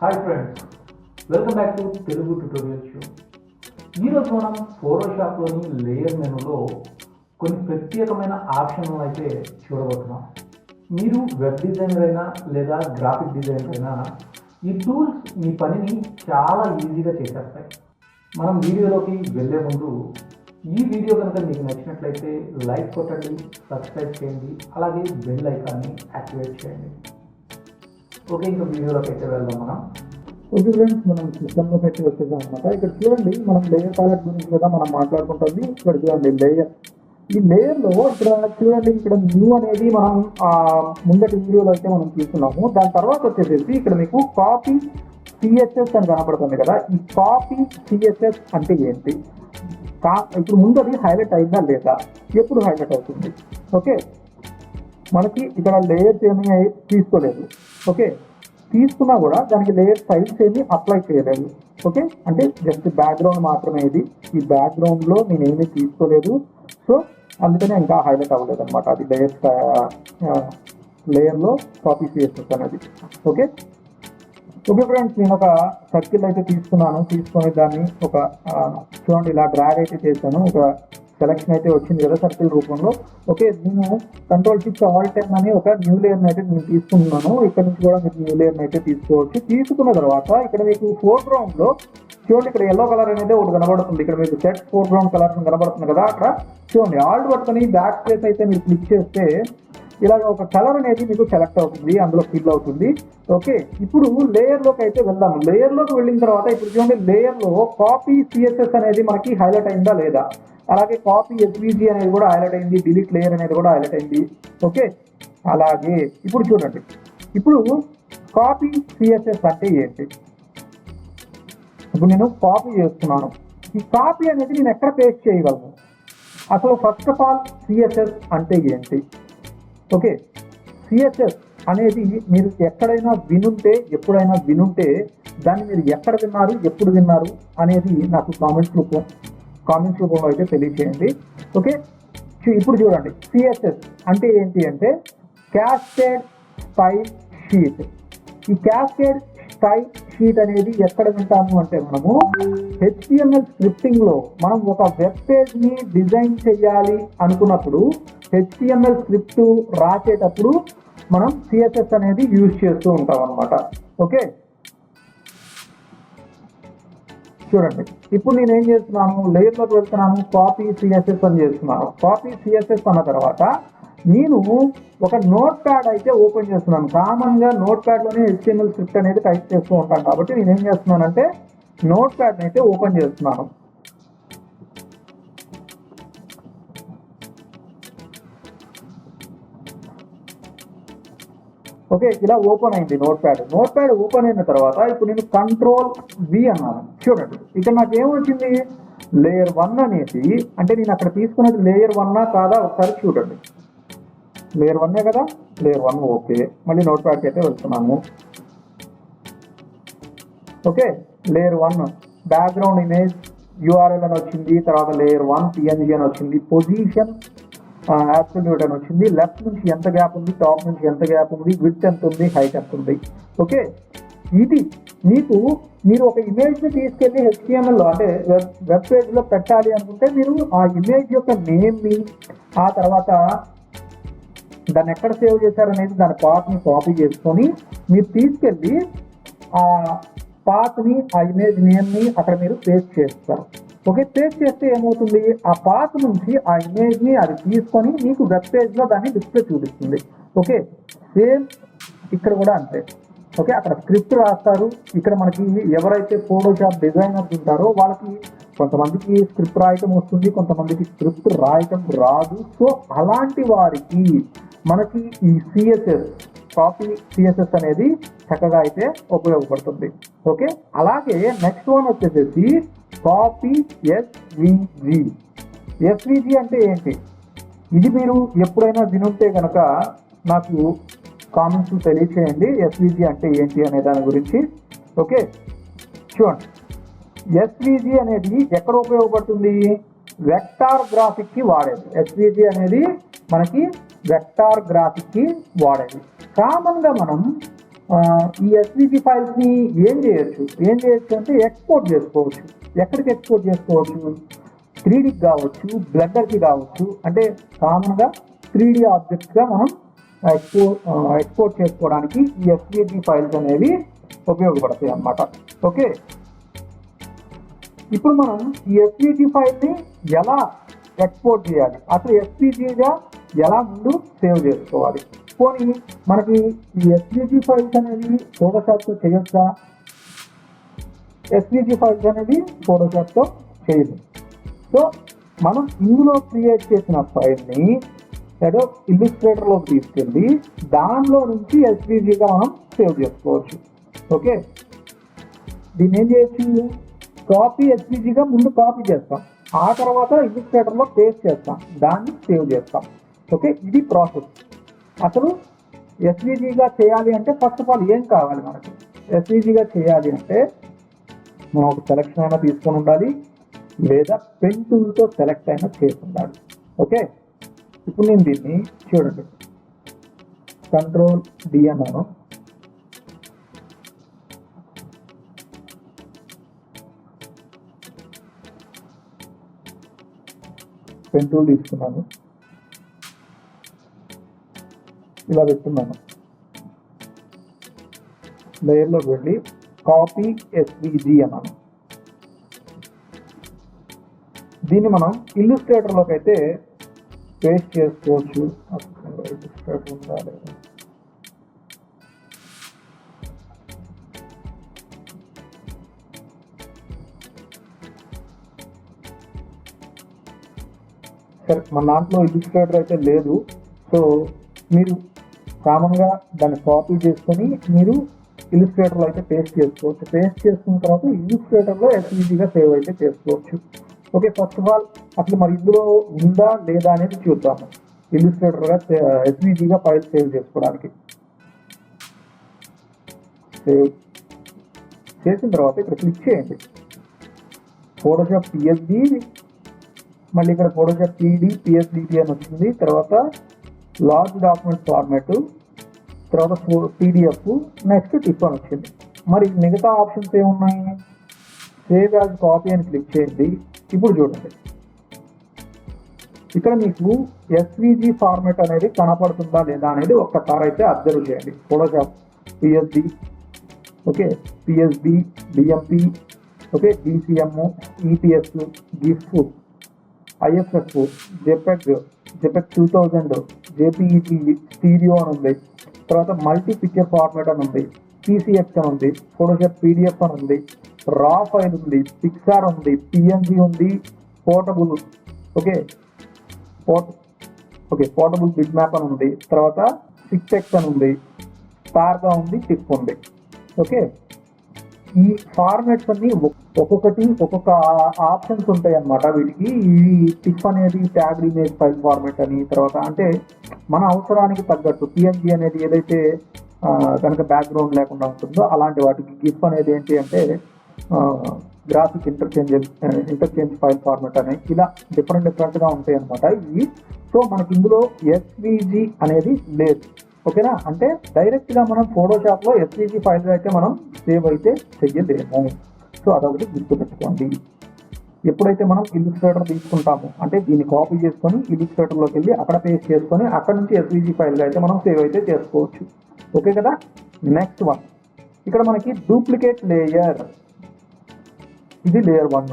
Hi friends welcome back to Telugu tutorial show ఈరోజు మనం ఫోటోషాప్లోని layer మెనూలో కొన్ని ప్రత్యేకమైన ఆప్షన్లు అయితే చూడబోతున్నాం. మీరు వెబ్ డిజైనర్ అయినా లేదా గ్రాఫిక్ డిజైనర్ అయినా ఈ టూల్స్ మీ పనిని చాలా ఈజీగా చేసేస్తాయి. మనం వీడియోలోకి వెళ్ళే ముందు ఈ వీడియో కనుక మీకు నచ్చినట్లయితే లైక్ కొట్టండి సబ్స్క్రైబ్ చేయండి అలాగే బెల్ ఐకాన్ని యాక్టివేట్ చేయండి. ఓకే ఇంకా వీడియోలోకి అయితే వెళ్దాం మనం. ఓకే ఫ్రెండ్స్ మనం సిస్టంలో పెట్టి వచ్చేసాం అనమాట ఇక్కడ చూడండి మనం లేయర్ ప్యాలెట్ గురించి కదా మనం మాట్లాడుకుంటుంది. ఇక్కడ చూడండి లేయర్ ఈ లేయర్లో ఇక్కడ చూడండి ఇక్కడ న్యూ అనేది మనం ముందటి వీడియోలో అయితే మనం తీసుకున్నాము దాని తర్వాత వచ్చేసేసి ఇక్కడ మీకు కాపీ సిఎస్ఎస్ అని కనపడుతుంది కదా. ఈ కాపీ సిఎస్ఎస్ అంటే ఏంటి? కా ఇప్పుడు ముందది హైలైట్ అయిందా లేదా? ఎప్పుడు హైలైట్ అవుతుంది? ఓకే మనకి ఇక్కడ లేయర్స్ ఏమీ తీసుకోలేదు. ఓకే? తీసుకున్నా కూడా దానికి లేయర్ సైజ్ ఏమి అప్లై చేయలేదు. ఓకే? అంటే జస్ట్ బ్యాక్గ్రౌండ్ మాత్రమే ఇది. ఈ బ్యాక్గ్రౌండ్లో నేను ఏమీ తీసుకోలేదు. సో అందుకనే ఇంకా హైలైట్ అవ్వలేదు అనమాట అది లేయర్ లేయర్లో కాపీ సిఎస్ఎస్ అనేది. ఓకే? ఓకే ఫ్రెండ్స్ నేను ఒక సర్కిల్ అయితే తీసుకున్నాను. తీసుకొని దాన్ని ఒక చూడండి ఇలా డ్రాగ్ అయితే చేశాను. ఒక సెలక్షన్ అయితే వచ్చింది కదా సర్కిల్ రూపంలో. ఓకే నేను కంట్రోల్ షిఫ్ట్ ఆల్ టెన్ అని ఒక న్యూ లేయర్ అయితే నేను తీసుకున్నాను. ఇక్కడ నుంచి కూడా మీరు న్యూ లేయర్ అయితే తీసుకోవచ్చు. తీసుకున్న తర్వాత ఇక్కడ మీకు ఫోర్గ్రౌండ్లో చూడండి ఇక్కడ ఎల్లో కలర్ అనేది ఒకటి కనబడుతుంది. ఇక్కడ మీకు సెట్ ఫోర్గ్రౌండ్ కలర్ కనబడుతుంది కదా అక్కడ. చూడండి ఆల్ట్ పట్టుకొని బ్యాక్ స్పేస్ అయితే మీరు క్లిక్ చేస్తే ఇలాగ ఒక కలర్ అనేది మీకు సెలెక్ట్ అవుతుంది అందులో ఫిల్ అవుతుంది. ఓకే ఇప్పుడు లేయర్లోకి అయితే వెళ్దాం. లేయర్లోకి వెళ్ళిన తర్వాత ఇప్పుడు చూడండి లేయర్లో కాపీ సిఎస్ఎస్ అనేది మనకి హైలైట్ అయిందా లేదా? అలాగే కాపీ ఎస్వీజీ అనేది కూడా హైలైట్ అయింది డిలీట్ లేయర్ అనేది కూడా హైలైట్ అయింది. ఓకే అలాగే ఇప్పుడు చూడండి. ఇప్పుడు కాపీ సిఎస్ఎస్ అంటే ఏంటి? ఇప్పుడు నేను కాపీ చేస్తున్నాను. ఈ కాపీ అనేది నేను ఎక్కడ పేస్ట్ చేయగలను? అసలు ఫస్ట్ ఆఫ్ ఆల్ సిఎస్ఎస్ అంటే ఏంటి? ఓకే సిఎస్ఎస్ అనేది మీరు ఎక్కడైనా వినుంటే ఎప్పుడైనా వినుంటే దాన్ని మీరు ఎక్కడ విన్నారు ఎప్పుడు విన్నారు అనేది నాకు కామెంట్స్ రూపం కామెంట్స్ రూపంలో అయితే తెలియచేయండి. ఓకే ఇప్పుడు చూడండి. సిఎస్ఎస్ అంటే ఏంటి అంటే క్యాస్కేడ్ స్టైల్ షీట్ ఈ క్యాస్కేడ్ స్టైల్ షీట్ అనేది ఎక్కడ వింటాము అంటే మనము హెచ్టిఎంఎల్ స్క్రిప్టింగ్లో మనం ఒక వెబ్ పేజ్ని డిజైన్ చేయాలి అనుకున్నప్పుడు హెచ్టిఎంఎల్ స్క్రిప్ట్ రాసేటప్పుడు మనం సిఎస్ఎస్ అనేది యూజ్ చేస్తూ ఉంటాం అనమాట ఓకే చూడండి. ఇప్పుడు నేను ఏం చేస్తున్నాను? లేయర్లోకి వెళ్తున్నాను కాపీ సిఎస్ఎస్ అని చేస్తున్నాను. కాపీ సిఎస్ఎస్ అన్న తర్వాత నేను ఒక నోట్ ప్యాడ్ అయితే ఓపెన్ చేస్తున్నాను. కామన్గా నోట్ ప్యాడ్లోనే హెచ్టిఎంఎల్ స్క్రిప్ట్ అనేది టైప్ చేస్తూ ఉంటాను కాబట్టి నేను ఏం చేస్తున్నానంటే నోట్ ప్యాడ్ని అయితే ఓపెన్ చేస్తున్నాను. ఓకే ఇలా ఓపెన్ అయింది notepad notepad open అయిన తర్వాత ఇప్పుడు నేను కంట్రోల్ వి అన్నాను. చూడండి ఇక్కడ నాకు ఏమొచ్చింది లేయర్ వన్ అనేది అంటే నేను అక్కడ తీసుకున్నది లేయర్ వన్నా కాదా? ఒకసారి చూడండి. లేయర్ వన్నే కదా? Layer one okay. మళ్ళీ నోట్ ప్యాడ్కి అయితే వెళ్తున్నాము. Okay layer one background image URL అని వచ్చింది తర్వాత లేయర్ వన్ పిఎన్జి అని వచ్చింది పొజిషన్ యాబ్సల్యూట్ అని వచ్చింది. లెఫ్ట్ నుంచి ఎంత గ్యాప్ ఉంది? టాప్ నుంచి ఎంత గ్యాప్ ఉంది? విత్ ఎంత ఉంది? హైట్ ఎంత ఉంది? ఓకే? ఇది మీకు మీరు ఒక ఇమేజ్ని తీసుకెళ్ళి తీసుకెళ్ళి హెచ్టిఎంఎల్ అంటే వెబ్ వెబ్ పేజ్లో పెట్టాలి అనుకుంటే మీరు ఆ ఇమేజ్ యొక్క నేమ్ని ఆ తర్వాత దాన్ని ఎక్కడ సేవ్ చేశారనేది దాని పాత్ కాపీ చేసుకొని మీరు తీసుకెళ్ళి ఆ పాత్ ఆ ఇమేజ్ నేమ్ని అక్కడ మీరు పేస్ట్ చేస్తారు. ఓకే సేవ్ చేస్తే ఏమవుతుంది? ఆ పాత్ నుంచి ఆ ఇమేజ్ని అది తీసుకొని మీకు వెబ్ పేజ్లో దాన్ని డిస్ప్లే చూపిస్తుంది. ఓకే సేమ్ ఇక్కడ కూడా అంతే. ఓకే అక్కడ స్క్రిప్ట్ రాస్తారు. ఇక్కడ మనకి ఎవరైతే ఫోటోషాప్ డిజైనర్స్ ఉంటారో వాళ్ళకి కొంతమందికి స్క్రిప్ట్ రాయటం వస్తుంది కొంతమందికి స్క్రిప్ట్ రాయటం రాదు. సో అలాంటి వారికి మనకి ఈ సిఎస్ఎస్ కాపీ సిఎస్ఎస్ అనేది చక్కగా అయితే ఉపయోగపడుతుంది. ఓకే? అలాగే నెక్స్ట్ వన్ వచ్చేసేసి కాపీ ఎస్విజి ఎస్విజి అంటే ఏంటి? ఇది మీరు ఎప్పుడైనా వినుంటే కనుక నాకు కామెంట్స్ తెలియచేయండి. ఎస్విజి అంటే ఏంటి అనే దాని గురించి. ఓకే? చూడండి. ఎస్విజి అనేది ఎక్కడ ఉపయోగపడుతుంది? వెక్టార్ గ్రాఫిక్కి వాడేది. ఎస్విజి అనేది మనకి వెక్టార్ గ్రాఫిక్కి వాడేది. కామన్గా మనం ఈ ఎస్విజి ఫైల్స్ని ఏం చేయొచ్చు? ఏం చేయొచ్చు అంటే ఎక్స్పోర్ట్ చేసుకోవచ్చు. ఎక్కడికి ఎక్స్పోర్ట్ చేసుకోవచ్చు? త్రీడీకి కావచ్చు బ్లెండర్కి కావచ్చు. అంటే కామన్గా త్రీడీ ఆబ్జెక్ట్స్గా మనం ఎక్స్పోర్ట్ ఎక్స్పోర్ట్ చేసుకోవడానికి ఈ ఎస్విజి ఫైల్స్ అనేవి ఉపయోగపడతాయి అన్నమాట. ఓకే? ఇప్పుడు మనం ఈ ఎస్విజి ఫైల్ని ఎలా ఎక్స్పోర్ట్ చేయాలి? అసలు ఎస్విజిగా ఎలా ముందు సేవ్ చేసుకోవాలి? పోనీ మనకి ఈ ఎస్విజి ఫైల్స్ అనేవి ఫోటోషాప్తో చేయొచ్చా? ఎస్విజి ఫైల్స్ అనేవి ఫోటోషాప్తో చేయదు సో మనం ఇందులో క్రియేట్ చేసిన ఫైల్ని ఏదో ఇల్లుస్ట్రేటర్లోకి తీసుకెళ్ళి దానిలో నుంచి ఎస్విజిగా మనం సేవ్ చేసుకోవచ్చు. ఓకే దీన్ని ఏం చేయొచ్చు? కాపీ ఎస్విజిగా ముందు కాపీ చేస్తాం. ఆ తర్వాత ఇల్లుస్ట్రేటర్లో పేస్ట్ చేస్తాం. దాన్ని సేవ్ చేస్తాం. ఓకే ఇది ప్రాసెస్ అసలు ఎస్విజిగా చేయాలి అంటే ఫస్ట్ ఆఫ్ ఆల్ ఏం కావాలి మనకు? ఎస్విజిగా చేయాలి అంటే మనం ఒక సెలెక్షన్ అయినా తీసుకొని ఉండాలి లేదా పెన్ టూల్తో సెలెక్ట్ అయినా చేసి ఉండాలి. ఓకే ఇప్పుడు నేను దీన్ని చూడండి. కంట్రోల్ డి అన్నాను. పెన్ టూల్ తీసుకున్నాను. ఇలా పెట్టున్నాను. లేయర్లోకి వెళ్ళి కాపీ ఎస్విజి అన్నాను. దీన్ని మనం ఇల్లుస్ట్రేటర్లోకి అయితే పేస్ట్ చేసుకోవచ్చు. ఇల్లుస్ట్రేటర్ ఉందా లేదా? సరే మన దాంట్లో ఇల్లుస్ట్రేటర్ అయితే లేదు. సో మీరు కామన్గా దాన్ని కాపీ చేసుకొని మీరు ఇల్లుస్ట్రేటర్లో అయితే పేస్ట్ చేసుకోవచ్చు. పేస్ట్ చేసుకున్న తర్వాత ఇల్లుస్ట్రేటర్లో ఎస్ఈజీగా సేవ్ అయితే చేసుకోవచ్చు. ఓకే ఫస్ట్ ఆఫ్ ఆల్ అసలు మరి ఇందులో ఉందా లేదా అనేది చూద్దాము. ఇల్లుస్ట్రేటర్గా ఎస్వీజీగా ఫైల్ సేవ్ చేసుకోవడానికి. సేవ్ చేసిన తర్వాత ఇక్కడ క్లిక్ చేయండి. ఫోటోషాప్ పిఎస్డి మళ్ళీ ఇక్కడ ఫోటోషాప్ పీడి పిఎస్డిటి అని వచ్చింది. తర్వాత లార్జ్ డాక్యుమెంట్ ఫార్మాట్ తర్వాత పీడిఎఫ్ నెక్స్ట్ టిప్ అని వచ్చింది. మరి మిగతా ఆప్షన్స్ ఏమున్నాయి? సేవ్ యాజ్ కాపీ అని క్లిక్ చేయండి. ఇప్పుడు చూడండి. ఇక్కడ మీకు ఎస్విజి ఫార్మాట్ అనేది కనపడుతుందా లేదా అనేది ఒక్కసారి అయితే అబ్జర్వ్ చేయండి. Photoshop PSD okay? PSD DMP okay? DCM EPS GIF IFF JPEG JPEG two thousand JPET stereo అని ఉంది. తర్వాత మల్టీ పిక్చర్ ఫార్మాట్ అని ఉంది. పీసీఎఫ్ అని ఉంది. ఫోటోషాప్ పీడిఎఫ్ అని ఉంది. రా ఫైల్ ఉంది. పిక్సార్ ఉంది. పిఎన్జి ఉంది. Portable. Okay. Port okay. Portable big map అని ఉంది. తర్వాత సిక్స్ ఎక్స్ అని ఉంది. స్టార్గా ఉంది. టిప్ ఉంది. ఓకే. ఈ ఫార్మాట్స్ అన్ని ఒ- ఒక్కొక్కటి ఒక్కొక్క ఆప్షన్స్ ఉంటాయి అన్నమాట. వీటికి ఈ టిప్ అనేది ట్యాగ్ ఇమేజ్ ఫైల్ ఫార్మాట్ అని తర్వాత అంటే మన అవసరానికి తగ్గట్టు పిఎన్జి అనేది ఏదైతే కనుక బ్యాక్గ్రౌండ్ లేకుండా ఉంటుందో అలాంటి వాటికి గిఫ్ అనేది ఏంటి అంటే graphic interchange interchange file format అని ఇలా డిఫరెంట్ డిఫరెంట్గా ఉంటాయి అనమాట ఇవి సో మనకి ఇందులో ఎస్విజి అనేది లేదు. ఓకేనా? అంటే డైరెక్ట్గా మనం ఫోటోషాప్లో ఎస్విజి ఫైల్ అయితే మనం సేవ్ అయితే చెయ్యలేము. సో అదొకటి గుర్తుపెట్టుకోండి. ఎప్పుడైతే మనం ఇల్లుస్ట్రేటర్ తీసుకుంటాము అంటే దీన్ని కాపీ చేసుకొని ఇల్లుస్ట్రేటర్లోకి వెళ్ళి అక్కడ పేస్ట్ చేసుకొని అక్కడ నుంచి ఎస్విజి ఫైల్గా అయితే మనం సేవ్ అయితే చేసుకోవచ్చు. ఓకే కదా? నెక్స్ట్ వన్ ఇక్కడ మనకి డూప్లికేట్ లేయర్ ఇది లేయర్ వన్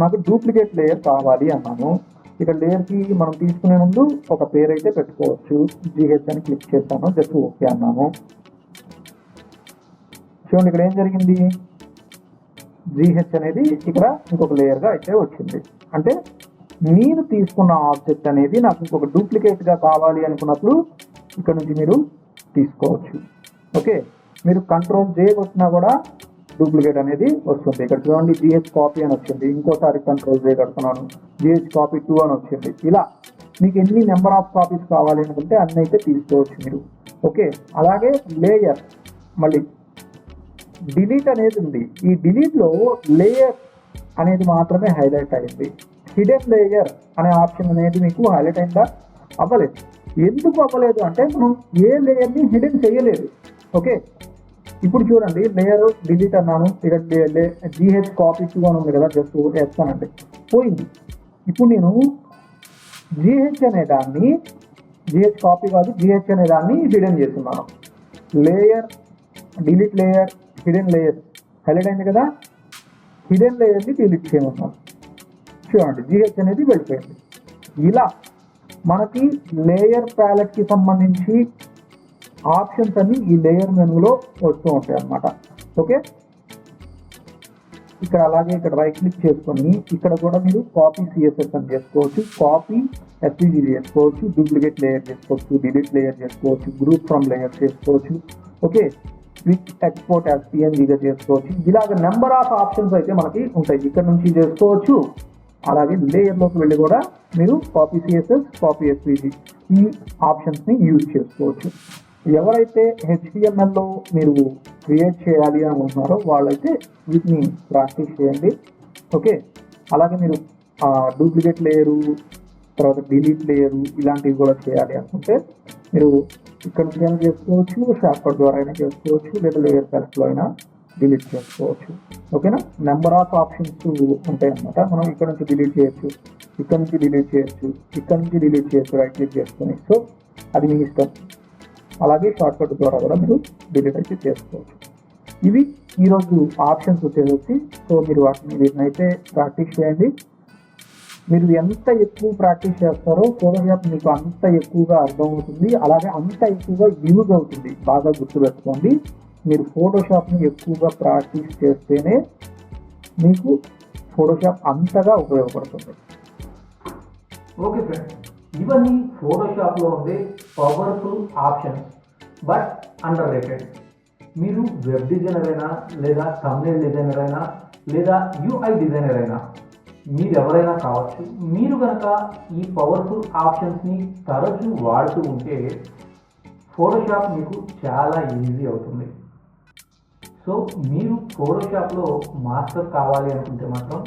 నాకు డూప్లికేట్ లేయర్ కావాలి అన్నాను. ఇక్కడ లేయర్కి మనం తీసుకునే ముందు ఒక పేరు అయితే పెట్టుకోవచ్చు. జిహెచ్ అని క్లిక్ చేస్తాను జస్ట్ ఓకే అన్నాము చూడండి ఇక్కడ ఏం జరిగింది? జిహెచ్ అనేది ఇక్కడ ఇంకొక లేయర్గా అయితే వచ్చింది. అంటే మీరు తీసుకున్న ఆబ్జెక్ట్ అనేది నాకు ఇంకొక డూప్లికేట్గా కావాలి అనుకున్నప్పుడు ఇక్కడ నుంచి మీరు తీసుకోవచ్చు. ఓకే మీరు కంట్రోల్ జే కొట్టినా కూడా డూప్లికేట్ అనేది వస్తుంది. ఇక్కడ చూడండి జిహెచ్ కాపీ అని వచ్చింది. ఇంకోసారి కంట్రోల్ జే కడుతున్నాను. జిహెచ్ కాపీ టూ అని వచ్చింది. ఇలా మీకు ఎన్ని నెంబర్ ఆఫ్ కాపీస్ కావాలి అనుకుంటే అన్ని అయితే తీసుకోవచ్చు మీరు. ఓకే అలాగే లేయర్ మళ్ళీ డిలీట్ అనేది ఉంది. ఈ డిలీట్లో లేయర్ అనేది మాత్రమే హైలైట్ అయింది. హిడెన్ లేయర్ అనే ఆప్షన్ అనేది మీకు హైలైట్ అయిందా? అవ్వలేదు. ఎందుకు అవ్వలేదు? అంటే మనం ఏ లేయర్ని హిడెన్ చేయలేదు. ఓకే ఇప్పుడు చూడండి లేయర్ డిలీట్ అన్నాను. ఇక్కడ జిహెచ్ కాపీ టూ అని ఉంది కదా జస్ట్ వేస్తానండి. పోయింది. ఇప్పుడు నేను జిహెచ్ అనే దాన్ని జిహెచ్ కాపీ కాదు జిహెచ్ అనే దాన్ని హిడెన్ చేస్తున్నాను. Layer delete layer hidden layer highlight అయింది కదా? హిడెన్ లేయర్ని డిలీట్ చేయమన్నాను. చూడండి జిహెచ్ అనేది వెళ్ళిపోయింది. ఇలా మనకి లేయర్ ప్యాలెట్కి సంబంధించి ఆప్షన్స్ అన్ని ఈ లేయర్ మెనూలో వస్తూ ఉంటాయి అన్నమాట. ఓకే? ఇక్కడ అలాగే ఇక్కడ రైట్ క్లిక్ చేసుకొని ఇక్కడ కూడా మీరు కాపీ సిఎస్ఎస్ అని చేసుకోవచ్చు. కాపీ ఎస్పీజీ చేసుకోవచ్చు. డూప్లికేట్ లేయర్ చేసుకోవచ్చు. డిలీట్ లేయర్ చేసుకోవచ్చు. గ్రూప్ ఫ్రమ్ లేయర్ చేసుకోవచ్చు. ఓకే? క్విక్ ఎక్స్పోర్ట్ యాజ్ పిఎన్జీగా చేసుకోవచ్చు. ఇలాగ నెంబర్ ఆఫ్ ఆప్షన్స్ అయితే మనకి ఉంటాయి. ఇక్కడ నుంచి చేసుకోవచ్చు. అలాగే లేయర్లోకి వెళ్ళి కూడా మీరు కాపీ సిఎస్ఎస్ కాపీ ఎస్పీజీ ఈ ఆప్షన్స్ని యూజ్ చేసుకోవచ్చు. ఎవరైతే హెచ్డిఎంఎల్లో మీరు క్రియేట్ చేయాలి అనుకుంటున్నారో వాళ్ళైతే వీటిని ప్రాక్టీస్ చేయండి. ఓకే అలాగే మీరు డూప్లికేట్ లేయరు తర్వాత డిలీట్ లేయరు ఇలాంటివి కూడా చేయాలి అనుకుంటే మీరు ఇక్కడ నుంచి అయినా చేసుకోవచ్చు షార్ట్కట్ ద్వారా అయినా చేసుకోవచ్చు లేదా లేయర్ ప్యాలెట్లో అయినా డిలీట్ చేసుకోవచ్చు. ఓకేనా నెంబర్ ఆఫ్ ఆప్షన్స్ ఉంటాయి అన్నమాట. మనం ఇక్కడ నుంచి డిలీట్ చేయొచ్చు ఇక్కడ నుంచి డిలీట్ చేయొచ్చు ఇక్కడ నుంచి డిలీట్ చేయొచ్చు రైట్ క్లిక్ చేసుకొని. సో అది మీ ఇష్టం. అలాగే షార్ట్కట్ ద్వారా కూడా మీరు డిలీట్ అయితే చేసుకోవచ్చు. ఇవి ఈరోజు ఆప్షన్స్ వచ్చేసి సో మీరు వాటిని వీటినైతే ప్రాక్టీస్ చేయండి. మీరు ఎంత ఎక్కువ ప్రాక్టీస్ చేస్తారో ఫోటోషాప్ మీకు అంత ఎక్కువగా అర్థమవుతుంది. అలాగే అంత ఎక్కువగా యూజ్ అవుతుంది. బాగా గుర్తుపెట్టుకోండి. మీరు ఫోటోషాప్ని ఎక్కువగా ప్రాక్టీస్ చేస్తేనే మీకు ఫోటోషాప్ అంతగా ఉపయోగపడుతుంది. ఓకే ఫ్రెండ్స్ ఇవన్నీ ఫోటోషాప్లో ఉండే powerful options but underrated మీరు వెబ్ డిజైనర్ అయినా లేదా తమిళ డిజైనర్ అయినా లేదా యూఐ డిజైనర్ అయినా మీరు ఎవరైనా కావచ్చు మీరు కనుక ఈ పవర్ఫుల్ ఆప్షన్స్ని తరచూ వాడుతూ ఉంటే ఫోటోషాప్ మీకు చాలా ఈజీ అవుతుంది. సో మీరు ఫోటోషాప్లో మాస్టర్ కావాలి అనుకుంటే మాత్రం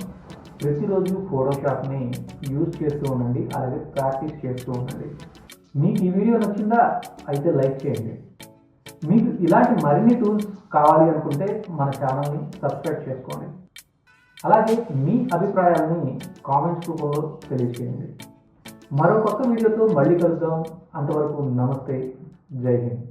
ప్రతిరోజు ఫోటోషాప్ని యూజ్ చేస్తూ ఉండండి అలాగే ప్రాక్టీస్ చేస్తూ ఉండండి. మీకు ఈ వీడియో నచ్చిందా అయితే లైక్ చేయండి. మీకు ఇలాంటి మరిన్ని టూల్స్ కావాలి అనుకుంటే మన ఛానల్ని సబ్స్క్రైబ్ చేసుకోండి. అలాగే మీ అభిప్రాయాలని కామెంట్స్ రూపంలో తెలియజేయండి. మరో కొత్త వీడియోతో మళ్ళీ కలుద్దాం. అంతవరకు నమస్తే. జై హింద్.